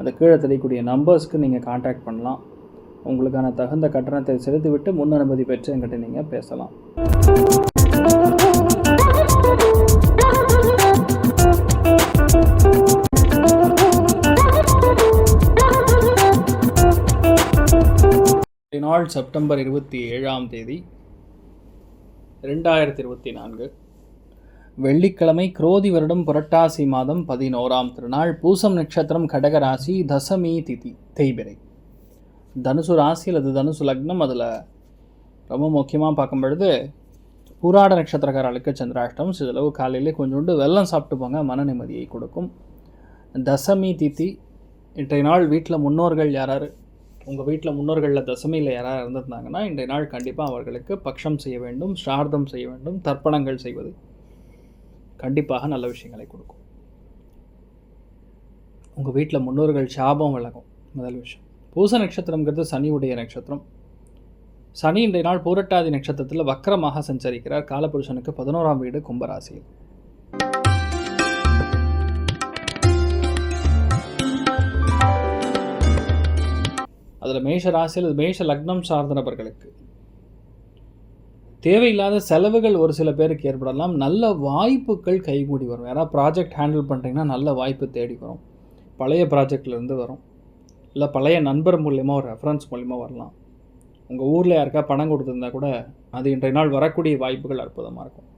அந்த கீழே தெரியக்கூடிய நம்பர்ஸ்க்கு நீங்கள் காண்டாக்ட் பண்ணலாம். உங்களுக்கான தகுந்த கட்டணத்தை செலுத்திவிட்டு முன் அனுமதி பெற்று என்கிட்ட நீங்கள் பேசலாம். நாள் செப்டம்பர் இருபத்தி ஏழாம் தேதி ரெண்டாயிரத்தி இருபத்தி நான்கு. வெள்ளிக்கிழமை குரோதி வருடம் புரட்டாசி மாதம் பதினோராம் திருநாள் பூசம் நட்சத்திரம் கடகராசி தசமி திதி தேய்பிரை. தனுசு ராசி அல்லது தனுசு லக்னம் அதில் ரொம்ப முக்கியமாக பார்க்கும் பொழுது பூராட நட்சத்திரக்காரர்களுக்கு சந்திராஷ்டம் சிறிதளவு காலையிலே கொஞ்சோண்டு வெள்ளம் சாப்பிட்டு போங்க மன நிம்மதியை கொடுக்கும். தசமி திதி இன்றைய நாள் வீட்டில் முன்னோர்கள் யாராரு? உங்கள் வீட்டில் முன்னோர்களில் தசமியில் யாராவது இருந்திருந்தாங்கன்னா இன்றைய நாள் கண்டிப்பாக அவர்களுக்கு பக்ஷம் செய்ய வேண்டும் ஸ்ரார்த்தம் செய்ய வேண்டும் தர்ப்பணங்கள் செய்வது. கண்டிப்பாக நல்ல விஷயங்களை கொடுக்கும். உங்கள் வீட்டில் முன்னோர்கள் சாபம் விலகும். முதல் விஷயம். பூச நட்சத்திரங்கிறது சனியுடைய நட்சத்திரம். சனி இன்றைய நாள் பூரட்டாதி நட்சத்திரத்தில் வக்கரமாக சஞ்சரிக்கிறார். காலபுருஷனுக்கு பதினோராம் வீடு கும்பராசியில். அதில் மேஷ ராசியில் மேஷ லக்னம் சார்ந்த நபர்களுக்கு தேவையில்லாத செலவுகள் ஒரு சில பேருக்கு ஏற்படலாம். நல்ல வாய்ப்புகள் கைகூடி வரும். யாராவது ப்ராஜெக்ட் ஹேண்டில் பண்ணுறீங்கன்னா நல்ல வாய்ப்பு தேடி வரும். பழைய ப்ராஜெக்ட்லேருந்து வரும். இல்லை பழைய நண்பர் மூலயமா ஒரு ரெஃபரன்ஸ் மூலயமா வரலாம். உங்கள் ஊரில் யாருக்கா பணம் கொடுத்துருந்தா கூட அது இன்றைய நாள் வரக்கூடிய வாய்ப்புகள் அற்புதமாக இருக்கும்.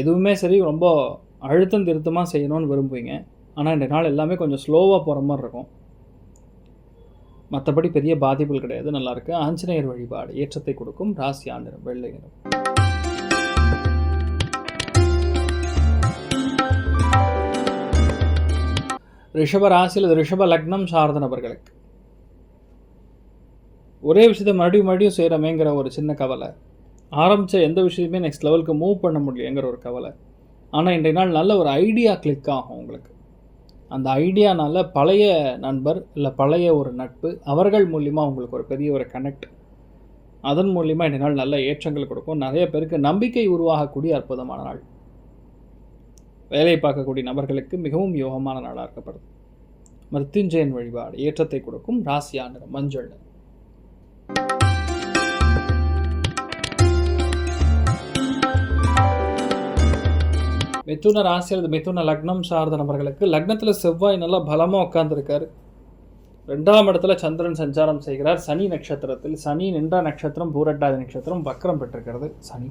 எதுவுமே சரி ரொம்ப அழுத்தம் திருத்தமாக செய்யணும்னு விரும்புவீங்க. ஆனால் இன்றைய நாள் எல்லாமே கொஞ்சம் ஸ்லோவாக போகிற மாதிரி இருக்கும். மற்றபடி பெரிய பாதிப்புகள் கிடையாது நல்லாயிருக்கு. ஆஞ்சநேயர் வழிபாடு ஏற்றத்தை கொடுக்கும் ராசி ஆண்டிரம் வெள்ளை நிறம். ரிஷப ராசியில் ரிஷப லக்னம் சார்ந்த நபர்களுக்கு. ஒரே விஷயத்தை மறுபடியும் மறுபடியும் செய்கிறமேங்கிற ஒரு சின்ன கவலை. ஆரம்பித்த எந்த விஷயத்தையுமே நெக்ஸ்ட் லெவலுக்கு மூவ் பண்ண முடியலைங்கிற ஒரு கவலை. ஆனால் இன்றைய நாள் நல்ல ஒரு ஐடியா கிளிக் ஆகும் உங்களுக்கு. அந்த ஐடியானால் பழைய நண்பர் இல்லை பழைய ஒரு நட்பு அவர்கள் மூலிமா உங்களுக்கு ஒரு பெரிய ஒரு கனெக்ட் அதன் மூலிமா இந்த நாள் நல்ல ஏற்றங்கள் கொடுக்கும். நிறைய பேருக்கு நம்பிக்கை உருவாகக்கூடிய அற்புதமான நாள். வேலை பார்க்கக்கூடிய நபர்களுக்கு மிகவும் யோகமான நாளாக இருக்கப்படுது. மிருத்யுஞ்சயன் வழிபாடு ஏற்றத்தை கொடுக்கும் ராசியான மஞ்சள். மிதுன ராசி அல்லது மிதுன லக்னம் சார்ந்த நபர்களுக்கு லக்னத்தில் செவ்வாய் நல்லா பலமாக உட்காந்துருக்காரு ரெண்டாம் இடத்துல சந்திரன் சஞ்சாரம் செய்கிறார். சனி நட்சத்திரத்தில் சனி நின்றா நட்சத்திரம் பூரட்டாதி நட்சத்திரம் வக்கரம் பெற்றிருக்கிறது சனி.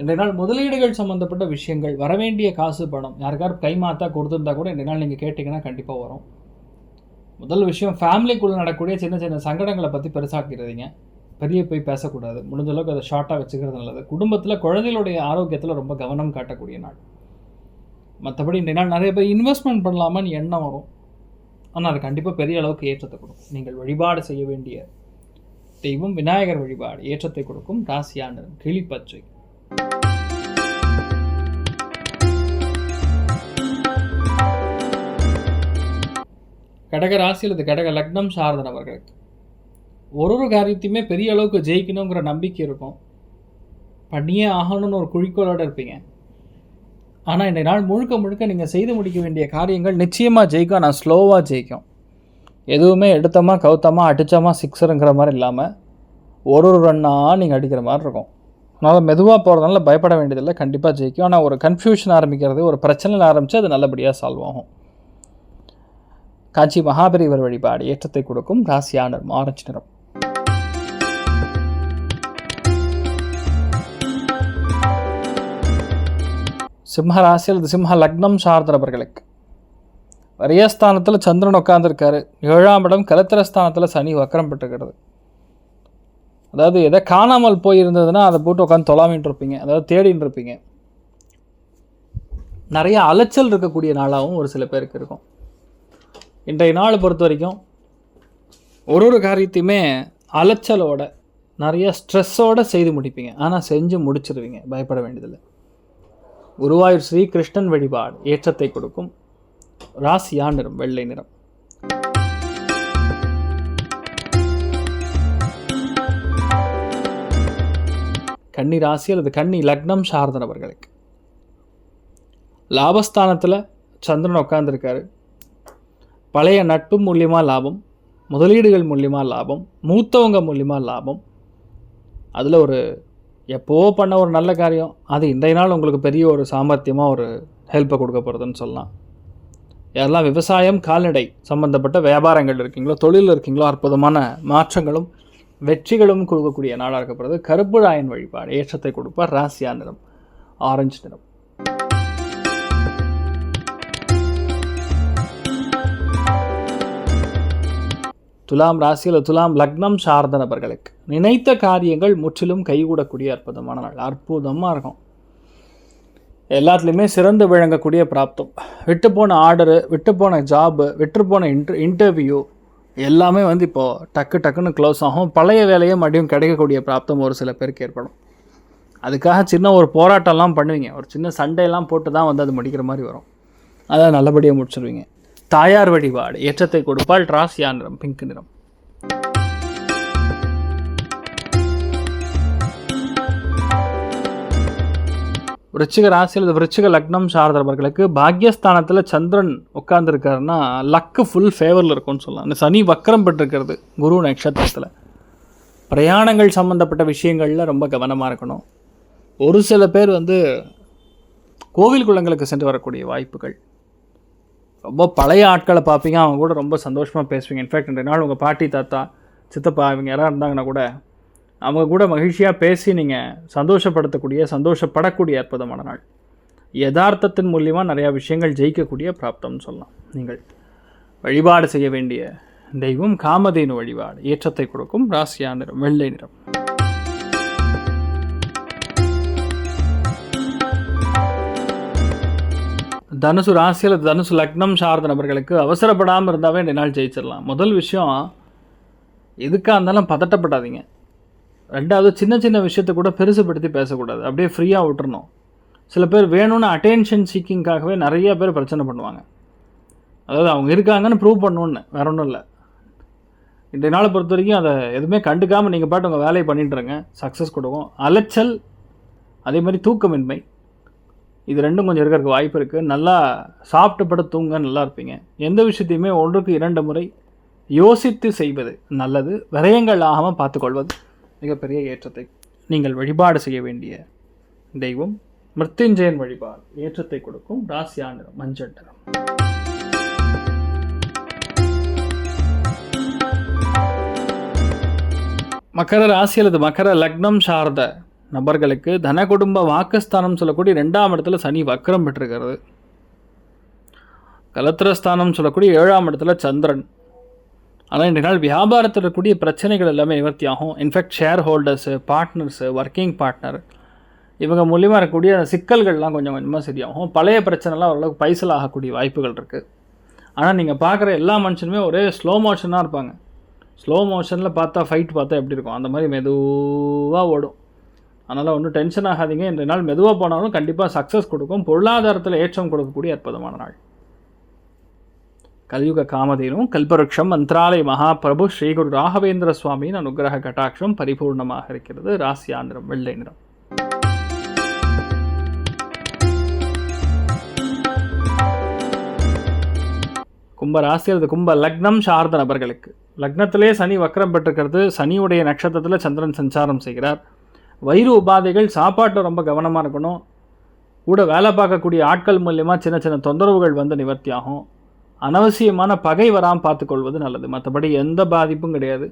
இன்றைய நாள் முதலீடுகள் சம்மந்தப்பட்ட விஷயங்கள் வரவேண்டிய காசு பணம் யாருக்காரும் கைமாத்தா கொடுத்துருந்தா கூட இன்றைய நாள் நீங்கள் கேட்டிங்கன்னா கண்டிப்பாக வரும். முதல் விஷயம் ஃபேமிலிக்குள்ளே நடக்கக்கூடிய சின்ன சின்ன சங்கடங்களை பற்றி பெருசாக்கிறதீங்க பெரிய போய் பேசக்கூடாது. முடிஞ்ச அளவுக்கு அதை ஷார்ட்டாக வச்சுக்கிறது நல்லது. குடும்பத்தில் குழந்தைகளுடைய ஆரோக்கியத்தில் ரொம்ப கவனம் காட்டக்கூடிய நாள். மற்றபடி இந்த நாள் நிறைய பேர் இன்வெஸ்ட்மெண்ட் பண்ணலாமான்னு எண்ணம் வரும். ஆனால் அது கண்டிப்பாக பெரிய அளவுக்கு ஏற்றத்தை கொடுக்கும். நீங்கள் வழிபாடு செய்ய வேண்டிய தெய்வம் விநாயகர் வழிபாடு. ஏற்றத்தை கொடுக்கும் ராசியான கிளிப்பச்சை கடக ராசியில் இது கடக லக்னம் சார்ந்த நபர்களுக்கு ஒரு ஒரு காரியத்தையுமே பெரிய அளவுக்கு ஜெயிக்கணுங்கிற நம்பிக்கை இருக்கும். பண்ணியே ஆகணும்னு ஒரு குறிக்கோளோடு இருப்பீங்க. ஆனால் இன்றைய நாள் முழுக்க முழுக்க நீங்கள் செய்து முடிக்க வேண்டிய காரியங்கள் நிச்சயமாக ஜெயிக்கும். ஆனால் ஸ்லோவாக ஜெயிக்கும். எதுவுமே எடுத்தமா கவுத்தமா அடித்தமா சிக்ஸருங்கிற மாதிரி இல்லாமல் ஒரு ஒரு ரன்னாக நீங்கள் அடிக்கிற மாதிரி இருக்கும். அதனால் மெதுவாக போகிறதுனால பயப்பட வேண்டியதில்லை. கண்டிப்பாக ஜெயிக்கும். ஆனால் ஒரு கன்ஃபியூஷன் ஆரம்பிக்கிறது ஒரு பிரச்சனையில் ஆரம்பித்து அது நல்லபடியாக சால்வ் ஆகும். காஞ்சி மகாபெரிவர் வழிபாடு ஏற்றத்தை கொடுக்கும். ராசியானர் ஆரஞ்சு நிறம் சிம்ம ராசியில் இது சிம்ம லக்னம் சார்ந்தவர்களுக்கு. வரியஸ்தானத்தில் சந்திரன் உட்காந்துருக்காரு ஏழாம் இடம் கலத்திரஸ்தானத்தில் சனி வக்கரம் பெற்றுக்கிறது. அதாவது எதை காணாமல் போயிருந்ததுன்னா அதை போட்டு உட்காந்து தொலாமின்னு இருப்பீங்க. அதாவது தேடின்னு இருப்பீங்க. நிறைய அலைச்சல் இருக்கக்கூடிய நாளாகவும் ஒரு சில பேருக்கு இருக்கும். இன்றைய நாள் பொறுத்த வரைக்கும் ஒரு ஒரு காரியத்தையுமே அலைச்சலோட நிறைய ஸ்ட்ரெஸ்ஸோடு செய்து முடிப்பீங்க. ஆனால் செஞ்சு முடிச்சிருவீங்க. பயப்பட வேண்டியதில்லை. குருவாயூர் ஸ்ரீ கிருஷ்ணன் வழிபாடு ஏற்றத்தை கொடுக்கும். ராசியா நிறம்? வெள்ளை நிறம். கன்னி ராசி அல்லது கன்னி லக்னம் சார்ந்தவர்களுக்கு லாபஸ்தானத்தில் சந்திரன் உட்காந்துருக்காரு பழைய நட்பு மூலியமாக லாபம் முதலீடுகள் மூலியமாக லாபம் மூத்தவங்க மூலியமாக லாபம். அதில் ஒரு எப்போவோ பண்ண ஒரு நல்ல காரியம் அது இன்றைய நாள் உங்களுக்கு பெரிய ஒரு சாமர்த்தியமாக ஒரு ஹெல்ப்பை கொடுக்க போகிறதுன்னு சொல்லலாம். யாரெல்லாம் விவசாயம் கால்நடை சம்மந்தப்பட்ட வியாபாரங்கள் இருக்கீங்களோ தொழில் இருக்கீங்களோ அற்புதமான மாற்றங்களும் வெற்றிகளும் கொடுக்கக்கூடிய நாளாக இருக்கப்படுறது கருப்புழாயன் வழிபாடு ஏற்றத்தை கொடுப்பார் ராசியா நிறம் ஆரஞ்சு நிறம். துலாம் ராசியில் துலாம் லக்னம் சார்ந்த நபர்களுக்கு நினைத்த காரியங்கள் முற்றிலும் கைகூடக்கூடிய அற்புதமான நாள். அற்புதமாக இருக்கும். எல்லாத்துலேயுமே சிறந்து விளங்கக்கூடிய பிராப்தம். விட்டு போன ஆர்டரு விட்டு போன ஜாபு விட்டு போன இன்டர் இன்டர்வியூ எல்லாமே வந்து இப்போது டக்கு டக்குன்னு க்ளோஸ் ஆகும். பழைய வேலையை மறுபடியும் கிடைக்கக்கூடிய பிராப்தம் ஒரு சில பேருக்கு ஏற்படும். அதுக்காக சின்ன ஒரு போராட்டம்லாம் பண்ணுவீங்க. ஒரு சின்ன சண்டையெல்லாம் போட்டு தான் வந்து அது முடிக்கிற மாதிரி வரும். அதை நல்லபடியாக முடிச்சிருவீங்க. தாயார் வழிபாடு ஏற்றத்தை கொடுப்பால் ராசியா நிறம் பிங்க் நிறம். விருச்சிக ராசியில் இது விருச்சிக லக்னம் சார்ந்தவர்களுக்கு பாக்யஸ்தானத்தில் சந்திரன் உட்காந்துருக்காருன்னா லக்கு ஃபுல் ஃபேவரில் இருக்கும்னு சொல்லலாம். இந்த சனி வக்கரம் பெற்றிருக்கிறது குரு நட்சத்திரத்தில். பிரயாணங்கள் சம்மந்தப்பட்ட விஷயங்களில் ரொம்ப கவனமாக இருக்கணும். ஒரு சில பேர் வந்து கோவில் குளங்களுக்கு சென்று வரக்கூடிய வாய்ப்புகள். ரொம்ப பழைய ஆட்களை பார்ப்பீங்க அவங்க கூட ரொம்ப சந்தோஷமாக பேசுவீங்க. இன்ஃபேக்ட் ரெண்டு நாள் உங்கள் பாட்டி தாத்தா சித்தப்பா இவங்க யாராக இருந்தாங்கன்னா கூட அவங்க கூட மகிழ்ச்சியாக பேசி நீங்கள் சந்தோஷப்படுத்தக்கூடிய சந்தோஷப்படக்கூடிய அற்புதமான நாள். யதார்த்தத்தின் மூலிமா நிறையா விஷயங்கள் ஜெயிக்கக்கூடிய பிராப்தம்னு சொல்லலாம். நீங்கள் வழிபாடு செய்ய வேண்டிய தெய்வம் காமதேனு வழிபாடு ஏற்றத்தை கொடுக்கும் ராசியா நிறம் வெள்ளை நிறம். தனுசு ராசியில் தனுசு லக்னம் சார்ந்த நபர்களுக்கு அவசரப்படாமல் இருந்தாவே ரெண்டு நாள் ஜெயிச்சிடலாம். முதல் விஷயம் எதுக்காக இருந்தாலும் பதட்டப்படாதீங்க. ரெண்டாவது சின்ன சின்ன விஷயத்தை கூட பெருசுப்படுத்தி பேசக்கூடாது. அப்படியே ஃப்ரீயாக விட்டுறணும். சில பேர் வேணும்னு அட்டென்ஷன் சீக்கிங்காகவே நிறைய பேர் பிரச்சனை பண்ணுவாங்க. அதாவது அவங்க இருக்காங்கன்னு ப்ரூவ் பண்ணணுன்னு வேற ஒன்றும் இல்லை. இன்றைய நாளை பொறுத்த வரைக்கும் அதை எதுவுமே கண்டுக்காமல் நீங்கள் பாட்டு உங்கள் வேலையை பண்ணிட்டுருங்க சக்ஸஸ் கொடுக்கும். அலைச்சல் அதே மாதிரி தூக்கமின்மை. இது ரெண்டும் கொஞ்சம் இருக்கிறதுக்கு வாய்ப்பு இருக்குது நல்லா சாப்பிட்டு பட தூங்க நல்லா இருப்பீங்க. எந்த விஷயத்தையுமே ஒன்றுக்கு இரண்டு முறை யோசித்து செய்வது நல்லது. விரயங்கள் ஆகாமல் பார்த்துக்கொள்வது மிகப்பெரிய ஏற்றத்தை நீங்கள் வழிபாடு செய்ய வேண்டிய தெய்வம். மிருத்யுஞ்சயன் வழிபாடு ஏற்றத்தை கொடுக்கும் ராசியா நிறம் மஞ்சள் நிறம் மகர ராசி அல்லது மகர லக்னம் சார்ந்த நபர்களுக்கு தன குடும்ப வாக்குஸ்தானம் சொல்லக்கூடிய ரெண்டாம் இடத்துல சனி வக்ரம் பெற்றிருக்கிறது. கலத்திரஸ்தானம் சொல்லக்கூடிய ஏழாம் இடத்துல சந்திரன். ஆனால் இன்றைய நாள் வியாபாரத்தில் இருக்கக்கூடிய பிரச்சனைகள் எல்லாமே நிவர்த்தி ஆகும் in fact share holders partners working partner இவங்க மூலியமாக இருக்கக்கூடிய சிக்கல்கள்லாம் கொஞ்சம் கொஞ்சமாக சரியாகும். பழைய பிரச்சனைலாம் ஓரளவுக்கு பைசல் ஆகக்கூடிய வாய்ப்புகள் இருக்குது ஆனால் நீங்கள் பார்க்குற எல்லா மனுஷனுமே ஒரே ஸ்லோ மோஷனாக இருப்பாங்க. ஸ்லோ மோஷனில் பார்த்தா ஃபைட் பார்த்தா எப்படி இருக்கும்? அந்த மாதிரி மெதுவாக ஓடும். அதனால் ஒன்றும் டென்ஷன் ஆகாதீங்க. இந்த நாள் மெதுவாக போனாலும் கண்டிப்பாக சக்ஸஸ் கொடுக்கும். பொருளாதாரத்தில் ஏற்றம் கொடுக்கக்கூடிய அற்புதமான நாள். கலியுக காமதேனும் கல்பவருஷம் மந்த்ராலய மகாபிரபு ஸ்ரீகுரு ராகவேந்திர சுவாமியின் அனுகிரக கட்டாட்சம் பரிபூர்ணமாக இருக்கிறது. ராசியா நிறம் வெள்ளை நிறம். கும்ப ராசி அல்லது கும்ப லக்னம் சார்ந்த நபர்களுக்கு. லக்னத்திலே சனி வக்கரம் பெற்றிருக்கிறது. சனியுடைய நட்சத்திரத்தில் சந்திரன் சஞ்சாரம் செய்கிறார். வயிறு உபாதைகள் சாப்பாட்டில் ரொம்ப கவனமாக இருக்கணும். கூட வேலை பார்க்கக்கூடிய ஆட்கள் மூலியமாக சின்ன சின்ன தொந்தரவுகள் வந்து நிவர்த்தி ஆகும் அனவசியமான பகை வராமல் பார்த்துக்கொள்வது நல்லது. மற்றபடி எந்த பாதிப்பும் கிடையாது.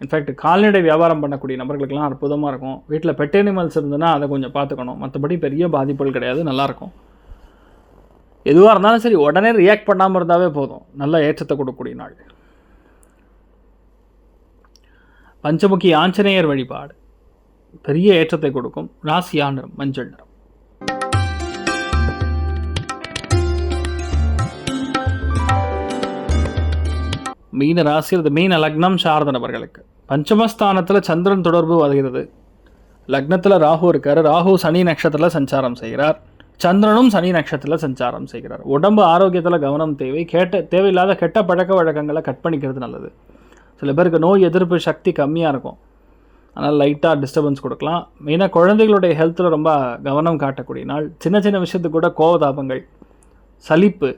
இன்ஃபேக்ட் கால்நடை வியாபாரம் பண்ணக்கூடிய நபர்களுக்கெல்லாம் அற்புதமாக இருக்கும். வீட்டில் பெட் அனிமல்ஸ் இருந்ததுன்னா அதை கொஞ்சம் பார்த்துக்கணும். மற்றபடி பெரிய பாதிப்புகள் கிடையாது. நல்லாயிருக்கும் எதுவாக இருந்தாலும் சரி உடனே ரியாக்ட் பண்ணாமல் இருந்தாவே போதும். நல்ல ஏற்றத்தை கொடுக்கக்கூடிய நாள். பஞ்சமுகி ஆஞ்சநேயர் வழிபாடு. பெரிய ஏற்றத்தை கொடுக்கும் ராசியா நிறம் மஞ்சள் நிறம். மீன ராசி அல்லது மீன லக்னம் சார்ந்த நபர்களுக்கு பஞ்சமஸ்தானத்தில் சந்திரன் தொடர்பு வருகிறது. லக்னத்தில் ராகு இருக்கார். ராகு சனி நட்சத்திரத்தில் சஞ்சாரம் செய்கிறார். சந்திரனும் சனி நட்சத்திரத்தில் சஞ்சாரம் செய்கிறார். உடம்பு ஆரோக்கியத்தில் கவனம் தேவை. கேட்ட தேவையில்லாத கெட்ட பழக்க வழக்கங்களை கட் பண்ணிக்கிறது நல்லது. சில பேருக்கு நோய் எதிர்ப்பு சக்தி கம்மியாக இருக்கும். அதனால் லைட்டாக டிஸ்டர்பன்ஸ் கொடுக்கலாம். மெயினாக குழந்தைகளுடைய ஹெல்த்தில் ரொம்ப கவனம் காட்டக்கூடிய நாள். சின்ன சின்ன விஷயத்துக்கு கூட கோவதாபங்கள் சலிப்பு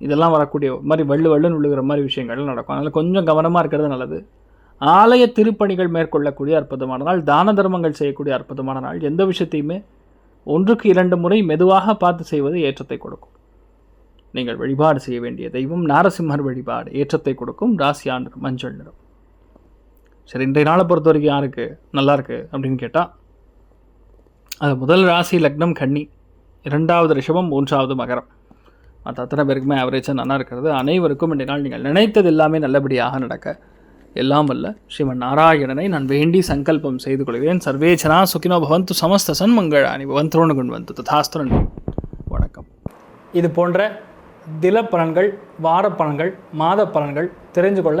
இதெல்லாம் வரக்கூடிய மாதிரி வள்ளு வள்ளுன்னு விழுகிற மாதிரி விஷயங்கள் நடக்கும். அதனால் கொஞ்சம் கவனமாக இருக்கிறது நல்லது. ஆலய திருப்பணிகள் மேற்கொள்ளக்கூடிய அற்புதமான நாள் தான தர்மங்கள் செய்யக்கூடிய அற்புதமான நாள். எந்த விஷயத்தையுமே ஒன்றுக்கு இரண்டு முறை மெதுவாக பார்த்து செய்வது ஏற்றத்தை கொடுக்கும். நீங்கள் வழிபாடு செய்ய வேண்டிய தெய்வம் நாரசிம்மர் வழிபாடு ஏற்றத்தை கொடுக்கும். ராசியாண்டு மஞ்சள் நிறம். சரி இன்றைய நாளை பொறுத்த வரைக்கும் யாருக்கு? நல்லாருக்கு அப்படின்னு கேட்டால் அது முதல் ராசி லக்னம் கன்னி இரண்டாவது ரிஷபம் மூன்றாவது மகரம். மற்ற அத்தனை பேருக்குமே ஆவரேஜாக நல்லா இருக்கிறது. அனைவருக்கும் இன்றைய நாள் நீங்கள் நினைத்தது எல்லாமே நல்லபடியாக நடக்க. எல்லாம் வல்ல ஸ்ரீமன் நாராயணனை நான் வேண்டி சங்கல்பம் செய்து கொள்கிறேன். சர்வேச்சனா சுகினோ பவந்து சமஸ்த சன்மங்களானி பவந்தோணு கொண்டு வந்து ததாஸ்திரன். வணக்கம். இது போன்ற தில பலன்கள் வார பலன்கள் மாத பலன்கள் தெரிஞ்சு கொள்ள